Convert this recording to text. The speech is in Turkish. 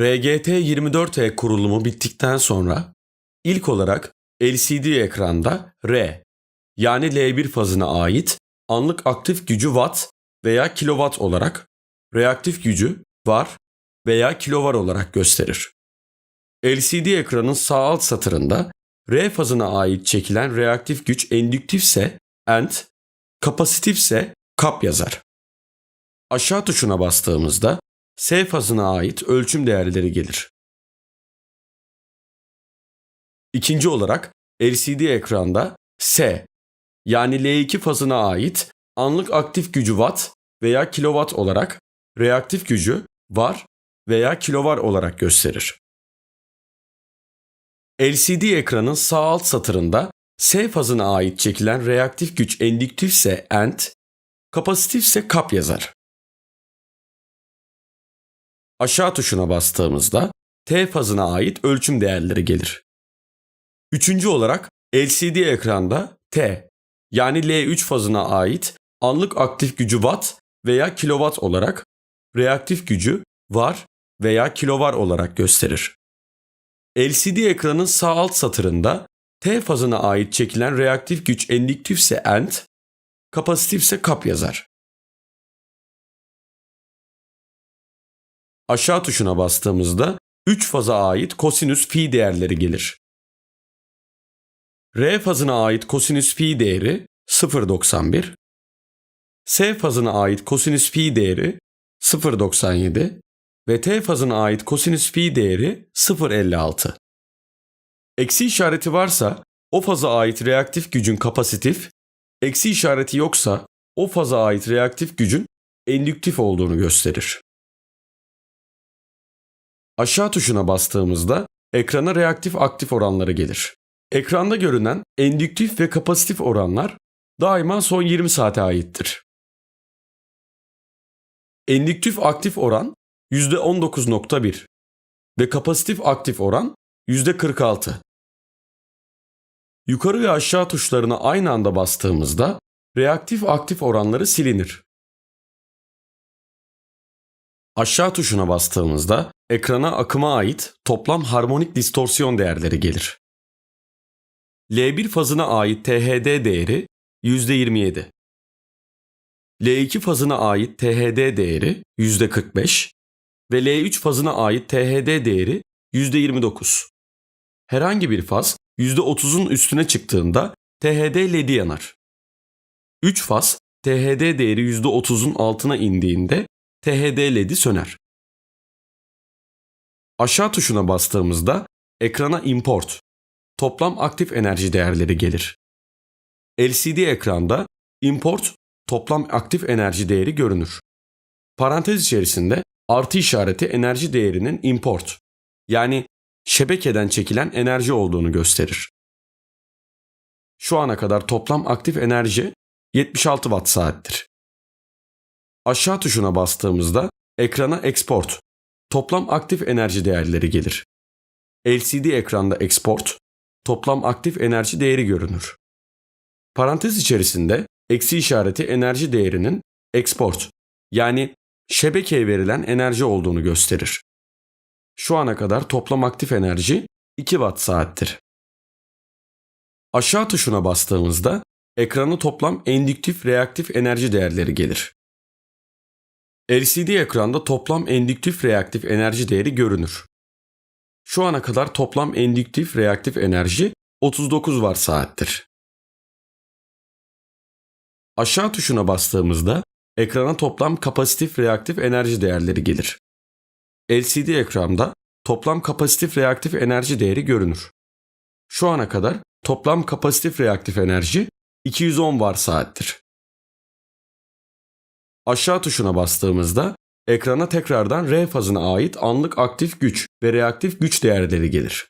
RGT24E kurulumu bittikten sonra ilk olarak LCD ekranda R yani L1 fazına ait anlık aktif gücü watt veya kilowatt olarak, reaktif gücü var veya kilovar olarak gösterir. LCD ekranın sağ alt satırında R fazına ait çekilen reaktif güç endüktifse AND, kapasitifse KAP yazar. Aşağı tuşuna bastığımızda S fazına ait ölçüm değerleri gelir. İkinci olarak LCD ekranda S yani L2 fazına ait anlık aktif gücü watt veya kilowatt olarak, reaktif gücü var veya kilovar olarak gösterir. LCD ekranın sağ alt satırında S fazına ait çekilen reaktif güç endüktifse AND, kapasitifse KAP yazar. Aşağı tuşuna bastığımızda T fazına ait ölçüm değerleri gelir. Üçüncü olarak LCD ekranda T yani L3 fazına ait anlık aktif gücü watt veya kilowatt olarak, reaktif gücü var veya kilovar olarak gösterir. LCD ekranın sağ alt satırında T fazına ait çekilen reaktif güç endüktifse AND, kapasitifse KAP yazar. Aşağı tuşuna bastığımızda 3 faza ait kosinüs fi değerleri gelir. R fazına ait kosinüs fi değeri 0.91, S fazına ait kosinüs fi değeri 0.97 ve T fazına ait kosinüs fi değeri 0.56. Eksi işareti varsa o faza ait reaktif gücün kapasitif, eksi işareti yoksa o faza ait reaktif gücün endüktif olduğunu gösterir. Aşağı tuşuna bastığımızda ekrana reaktif aktif oranları gelir. Ekranda görünen endüktif ve kapasitif oranlar daima son 20 saate aittir. Endüktif aktif oran %19.1 ve kapasitif aktif oran %46. Yukarı ve aşağı tuşlarına aynı anda bastığımızda reaktif aktif oranları silinir. Aşağı tuşuna bastığımızda ekrana akıma ait toplam harmonik distorsiyon değerleri gelir. L1 fazına ait THD değeri %27. L2 fazına ait THD değeri %45 ve L3 fazına ait THD değeri %29. Herhangi bir faz %30'un üstüne çıktığında THD ledi yanar. 3 faz THD değeri %30'un altına indiğinde THD ledi söner. Aşağı tuşuna bastığımızda ekrana import, toplam aktif enerji değerleri gelir. LCD ekranda import toplam aktif enerji değeri görünür. Parantez içerisinde artı işareti enerji değerinin import yani şebekeden çekilen enerji olduğunu gösterir. Şu ana kadar toplam aktif enerji 76 watt saattir. Aşağı tuşuna bastığımızda ekrana export, toplam aktif enerji değerleri gelir. LCD ekranda export, toplam aktif enerji değeri görünür. Parantez içerisinde eksi işareti enerji değerinin export yani şebekeye verilen enerji olduğunu gösterir. Şu ana kadar toplam aktif enerji 2 watt saattir. Aşağı tuşuna bastığımızda ekrana toplam endüktif reaktif enerji değerleri gelir. LCD ekranda toplam endüktif reaktif enerji değeri görünür. Şu ana kadar toplam endüktif reaktif enerji 39 watt saattir. Aşağı tuşuna bastığımızda ekrana toplam kapasitif reaktif enerji değerleri gelir. LCD ekranda toplam kapasitif reaktif enerji değeri görünür. Şu ana kadar toplam kapasitif reaktif enerji 210 var saattir. Aşağı tuşuna bastığımızda ekrana tekrardan R fazına ait anlık aktif güç ve reaktif güç değerleri gelir.